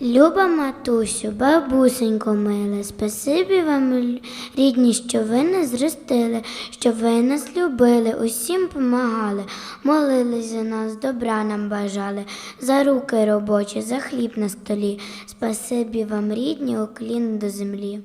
Люба матусю, бабусенько миле, спасибі вам, рідні, що ви нас зростили, що ви нас любили, усім помагали, молились за нас, добра нам бажали, за руки робочі, за хліб на столі. Спасибі вам, рідні, уклін до землі.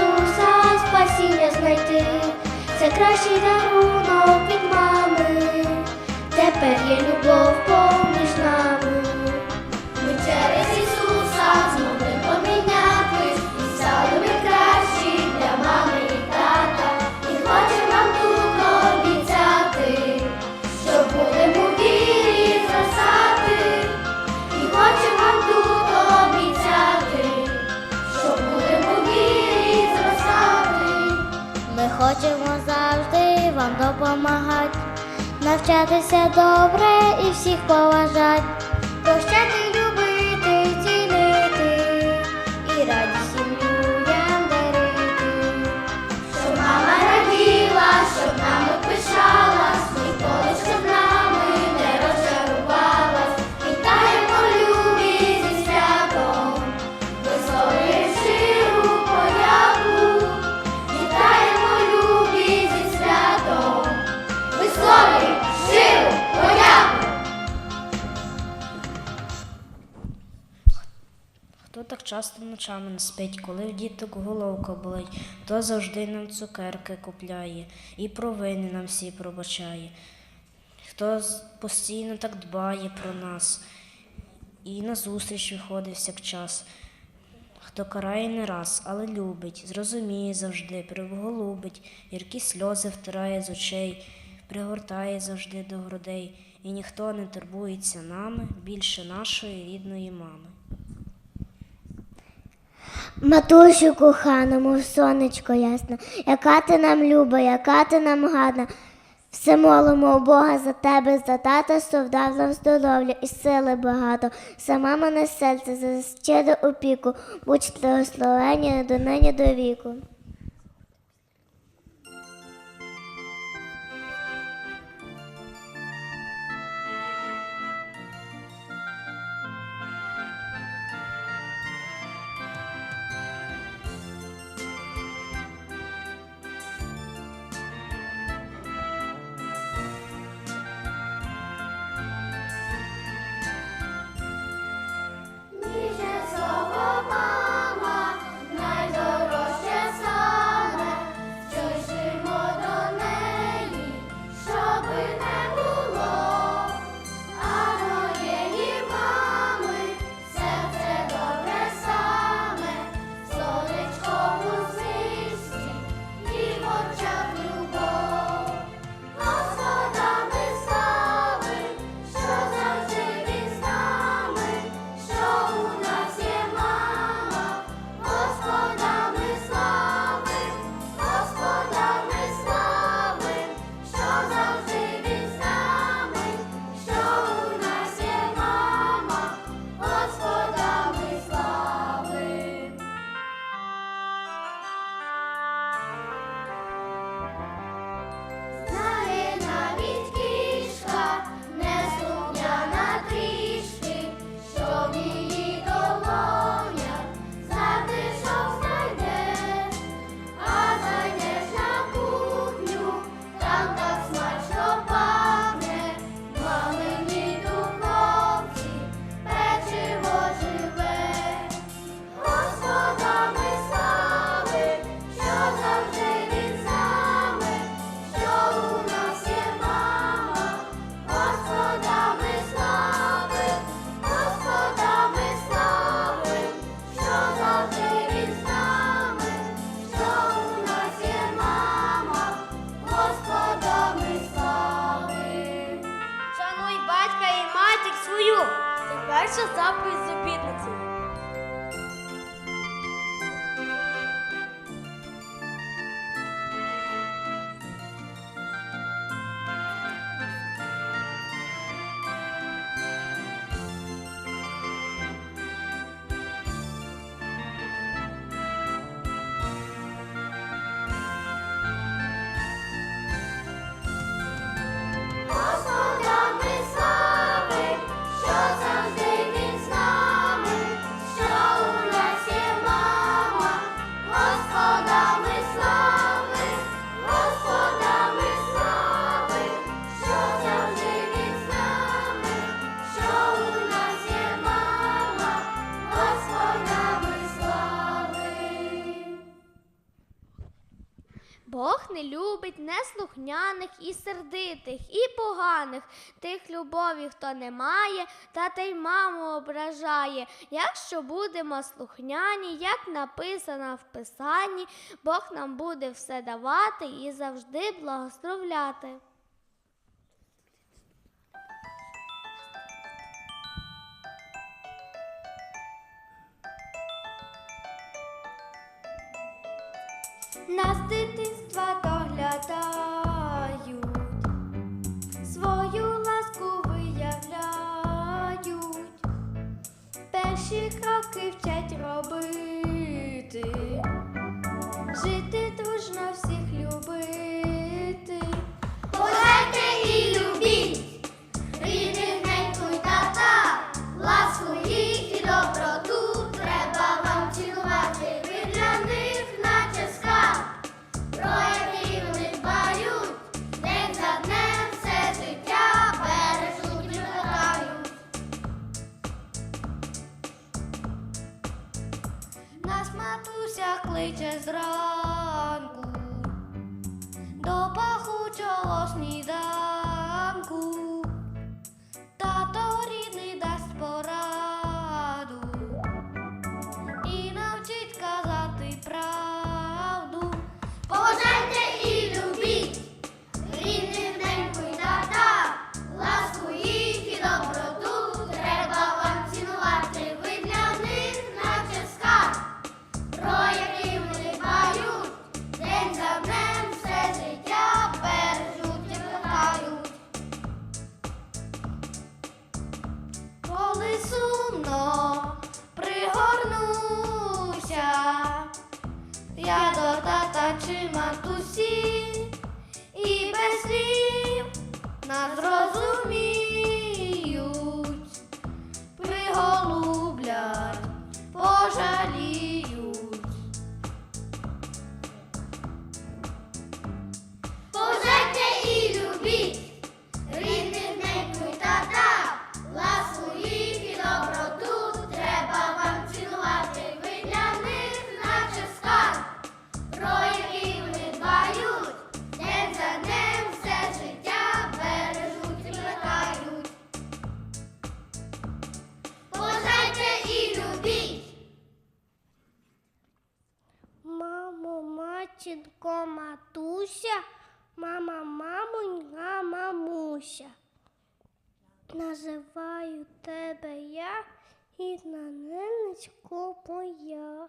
Ісуса, спасіння знайти. Це кращий дарунок від мами. Тепер є любов хочемо завжди вам допомагати, навчатися добре і всіх поважати, прощати, часто ночами не спить, коли в діток головка болить, то завжди нам цукерки купляє і провини нам всі пробачає. Хто постійно так дбає про нас і на зустріч виходить всякчас. Хто карає не раз, але любить, зрозуміє завжди, приголубить, гіркі сльози втирає з очей, пригортає завжди до грудей, і ніхто не турбується нами більше нашої рідної мами. Матусю коханому, сонечко ясна, яка ти нам люба, яка ти нам гадна. Все молимо у Бога за тебе, за тата, совдав нам здоров'я і сили багато. Сама мене серце, за щиро опіку, будь благословення до нині до віку. WhatsApp не любить неслухняних і сердитих, і поганих, тих любові, хто не має, та та й маму ображає. Якщо будемо слухняні, як написано в Писанні, Бог нам буде все давати і завжди благословляти. Нас дитинства доглядають, свою ласку виявляють, перші кроки вчать робити, Називаю тебе я і на ненечко моя.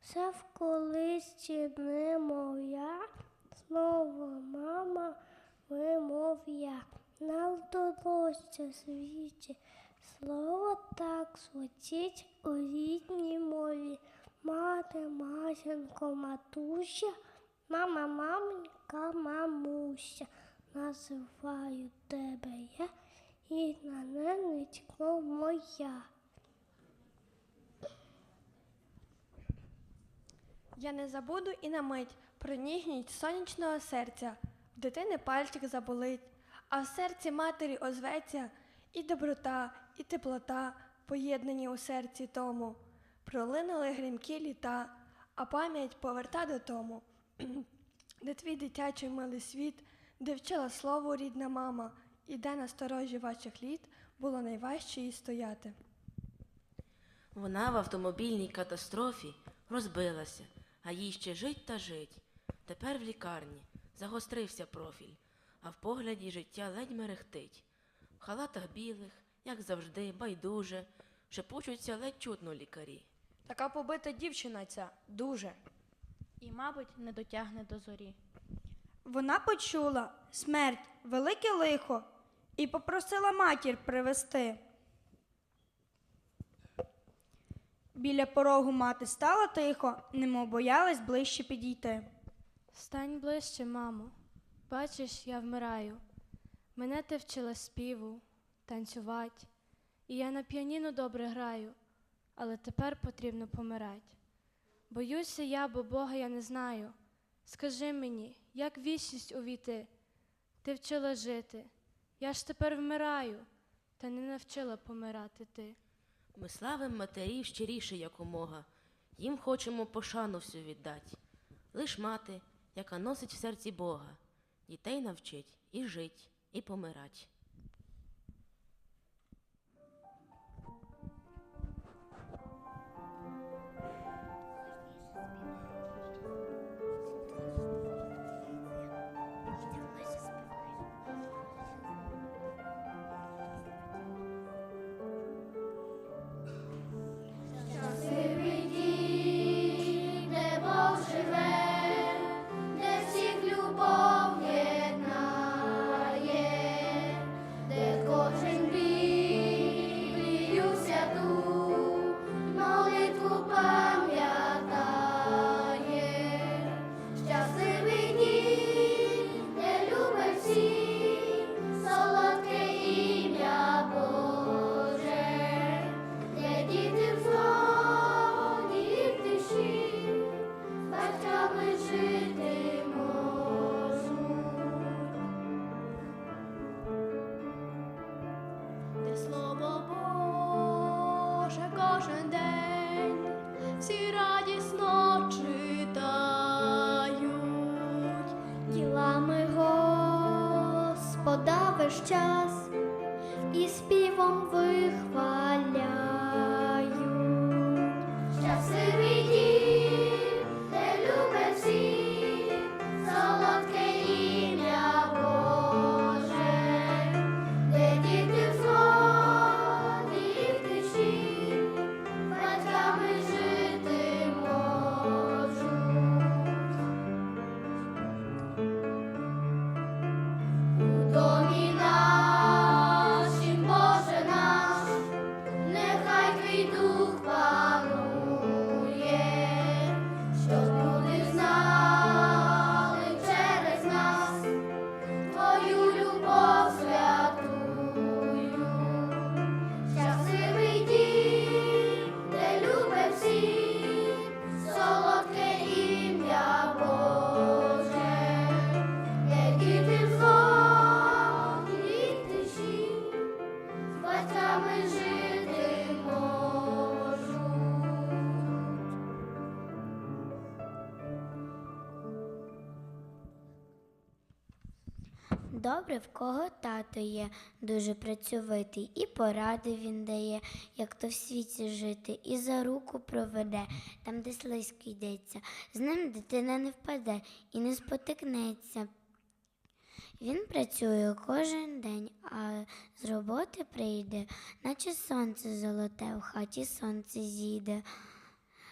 Все в колисці немовля, знову мама вимов'я. На дорожче світі слово так звучить у рідній мові. Мати, матінко, матуся, мама, маменька, мамуся. Називаю тебе я і на ненечко моя. Я не забуду і на мить про ніжність сонячного серця. Дитини пальчик заболить, а в серці матері озветься і доброта, і теплота, поєднані у серці тому. Пролинули грімкі літа, а пам'ять поверта до тому, де твій дитячий милий світ, де вчила слово рідна мама, і де на сторожі ваших літ було найважче їй стояти. Вона в автомобільній катастрофі розбилася, а їй ще жить та жить. Тепер в лікарні загострився профіль, а в погляді життя ледь мерехтить. В халатах білих, як завжди, байдуже, шепочуться ледь чутно лікарі. Така побита дівчина ця дуже. І, мабуть, не дотягне до зорі. Вона почула смерть, велике лихо, і попросила матір привезти. Біля порогу мати стала тихо, немов боялась ближче підійти. Стань ближче, мамо. Бачиш, я вмираю. Мене ти вчила співу, танцювати. І я на піаніно добре граю, але тепер потрібно помирать. Боюся я, бо Бога я не знаю. Скажи мені, як вічність увійти? Ти вчила жити. Я ж тепер вмираю, та не навчила помирати ти. Ми славим матерів щиріше якомога, їм хочемо пошану всю віддать. Лиш мати, яка носить в серці Бога, дітей навчить і жить, і помирать. Добре, в кого тато є, дуже працьовитий, і поради він дає, як то в світі жити, і за руку проведе, там, де слизько йдеться. З ним дитина не впаде і не спотикнеться. Він працює кожен день, а з роботи прийде, наче сонце золоте, в хаті сонце зійде.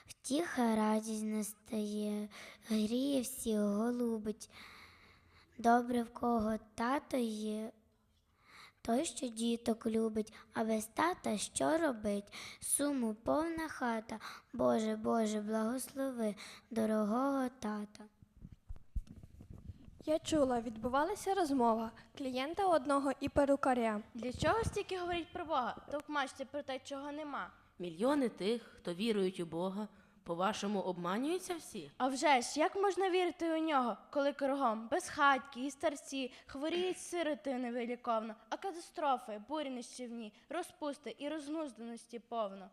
Втіха радість настає, гріє всіх, голубить. Добре, в кого тато є, той, що діток любить, а без тата що робить? Суму повна хата. Боже, Боже, благослови дорогого тата. Я чула, відбувалася розмова клієнта одного і перукаря. Для чого стільки говорить про Бога? Товкмачте про те, чого нема. Мільйони тих, хто вірують у Бога, по-вашому обманюються всі? А вже ж, як можна вірити у нього, коли кругом безхатьки і старці хворіють сироти невиліковно, а катастрофи, бурі нищівні, розпусти і рознузданості повно.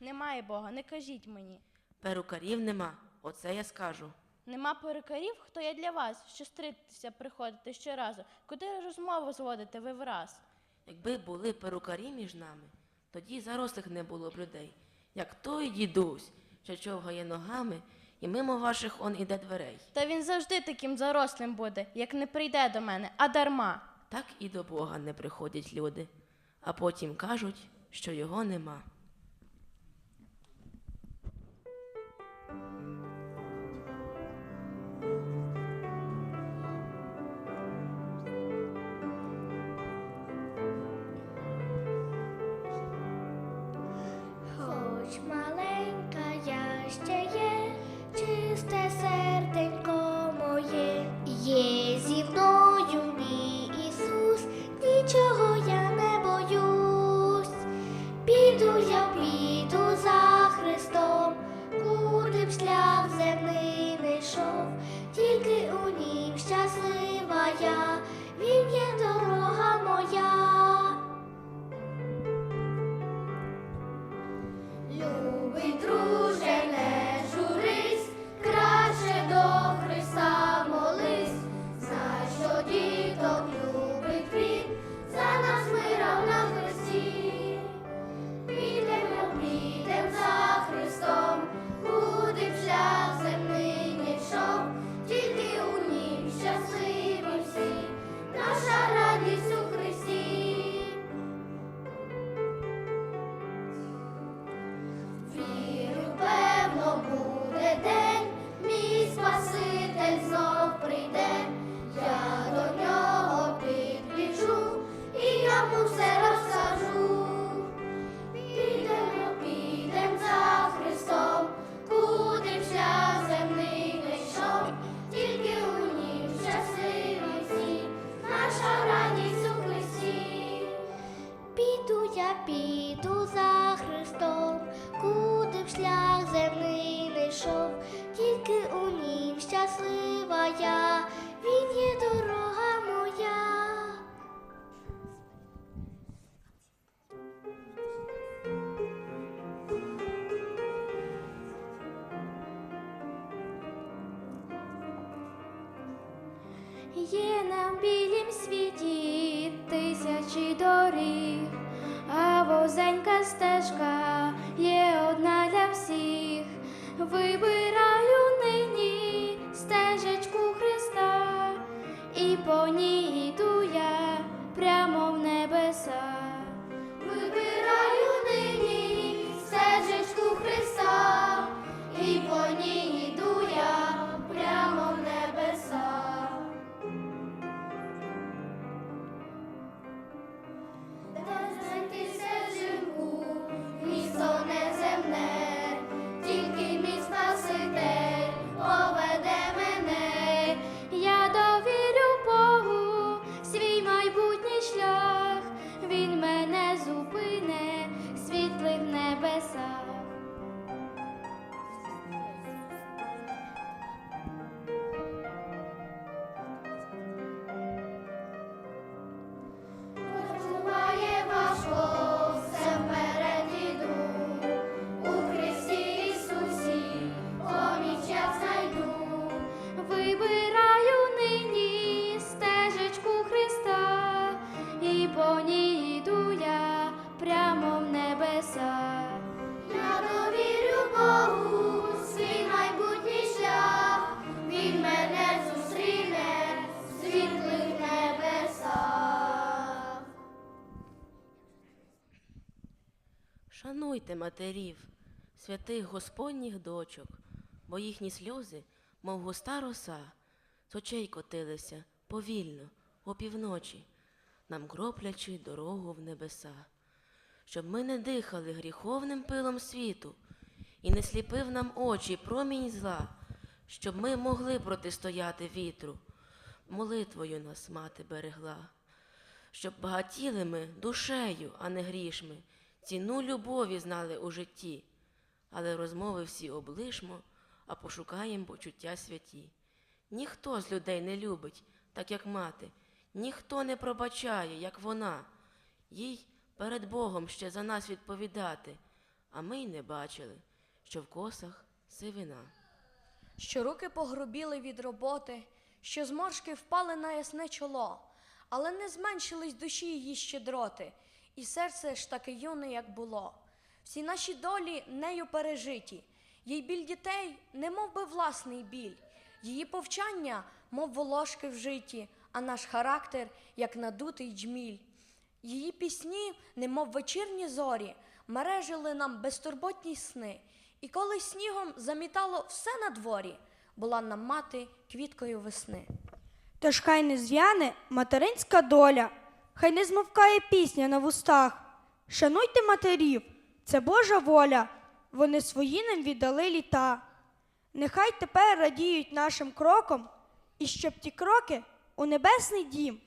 Немає Бога, не кажіть мені. Перукарів нема, оце я скажу. Нема перукарів, хто я для вас, що стритися приходите щоразу. Куди розмову зводите ви враз? Якби були перукарі між нами, тоді зарослих не було б людей, як той дідусь, що човгає ногами і мимо ваших он іде дверей. Та він завжди таким зарослим буде, як не прийде до мене, а дарма. Так і до Бога не приходять люди, а потім кажуть, що його нема. вибив. Шануйте матерів, святих господніх дочок, бо їхні сльози, мов густа роса, з очей котилися повільно, опівночі, нам кроплячи дорогу в небеса, щоб ми не дихали гріховним пилом світу і не сліпив нам очі промінь зла, щоб ми могли протистояти вітру, молитвою нас мати берегла, щоб багатіли ми душею, а не грішми ціну любові знали у житті, але розмови всі облишмо, а пошукаємо почуття святі. Ніхто з людей не любить, так як мати, ніхто не пробачає, як вона, їй перед Богом ще за нас відповідати, а ми й не бачили, що в косах сивина. Що руки погрубіли від роботи, що зморшки впали на ясне чоло, але не зменшились душі її щедроти і серце ж таке юне, як було. Всі наші долі нею пережиті, їй біль дітей, не мов би власний біль, її повчання, мов волошки в житті, а наш характер, як надутий джміль. Її пісні, немов вечірні зорі, мережили нам безтурботні сни, і коли снігом замітало все на дворі, була нам мати квіткою весни. Тож хай не зв'яне материнська доля хай не змовкає пісня на вустах. Шануйте матерів, це Божа воля, вони свої нам віддали літа. Нехай тепер радіють нашим кроком, і щоб ті кроки у небесний дім.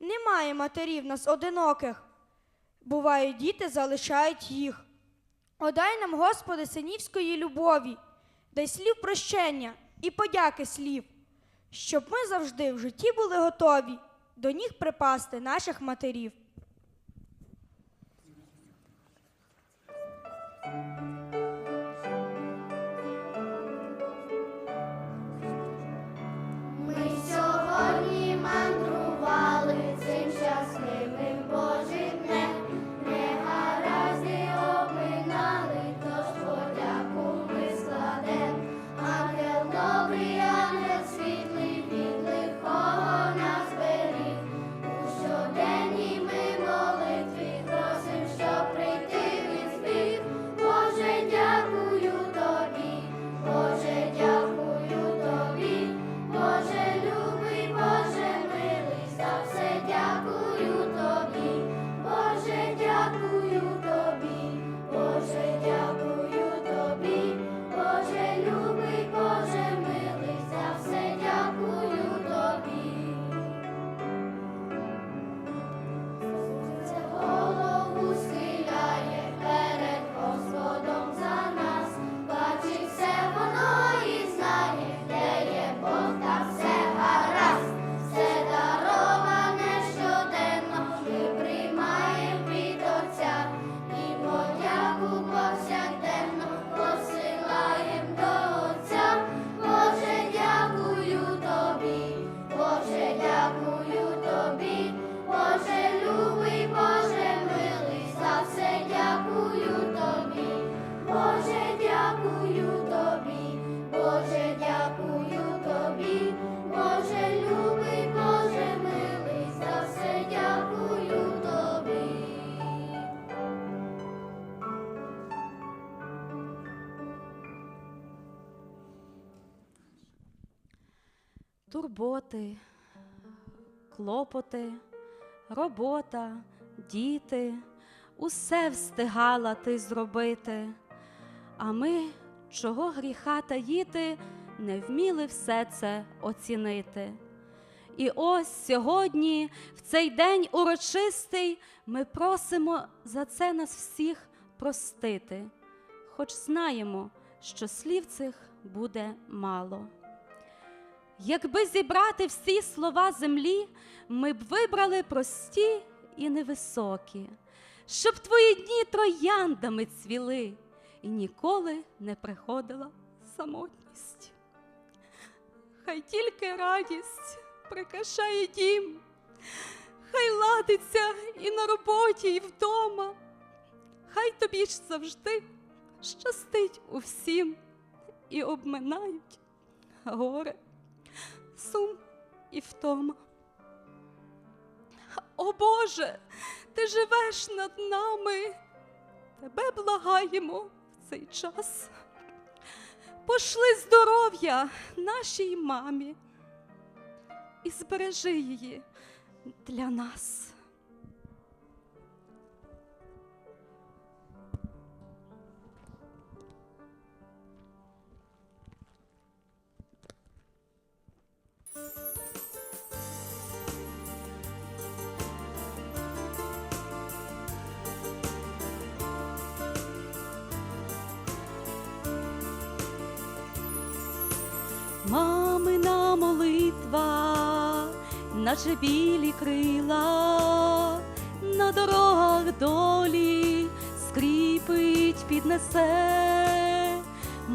Немає матерів нас одиноких. Бувають, діти залишають їх. Одай нам, Господи, синівської любові, дай слів прощення і подяки слів, щоб ми завжди в житті були готові до ніг припасти наших матерів. Турботи, клопоти, робота, діти, усе встигала ти зробити. А ми, чого гріха таїти, не вміли все це оцінити. І ось сьогодні, в цей день урочистий, ми просимо за це нас всіх простити, хоч знаємо, що слів цих буде мало. Якби зібрати всі слова землі, ми б вибрали прості і невисокі, щоб твої дні трояндами цвіли, і ніколи не приходила самотність. Хай тільки радість прикрашає дім, хай ладиться і на роботі, і вдома, хай тобі ж завжди щастить у всім і обминають горе сум і втома. О Боже, ти живеш над нами, тебе благаємо в цей час. Пошли здоров'я нашій мамі і збережи її для нас.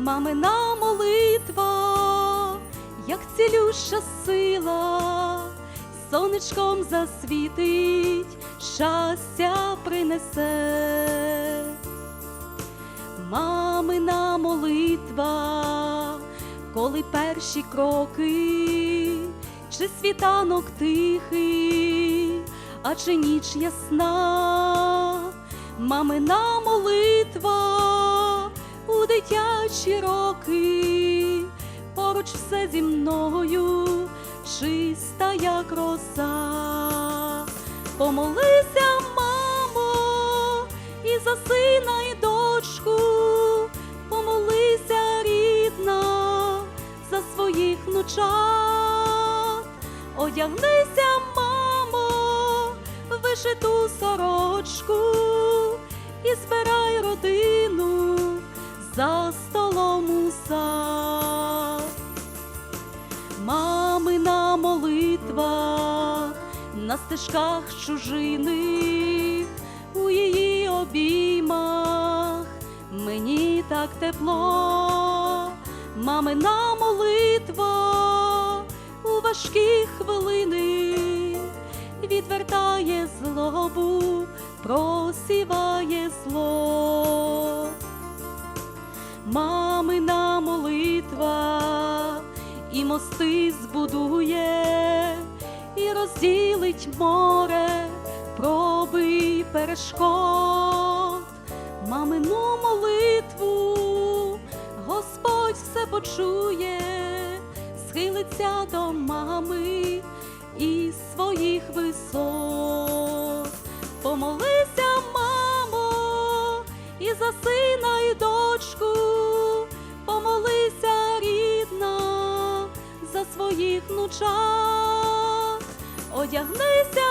Мамина молитва, як цілюща сила, сонечком засвітить, щастя принесе. Мамина молитва, коли перші кроки чи світанок тихий, а чи ніч ясна, мамина молитва дитячі роки, поруч все зі мною, чиста як роса. Помолися, мамо, і за сина, і дочку, помолися, рідна, за своїх внучат, одягнися, мамо, вишиту сорочку і збирай родину за столом у сад. Мамина молитва на стежках чужиних, у її обіймах мені так тепло, мамина молитва у важкі хвилини відвертає злобу, просіває зло. Мамина молитва і мости збудує, і розділить море, проби перешкод. Мамину молитву Господь все почує, схилиться до мами і своїх висот. Помолися, мамо, і за одягнися,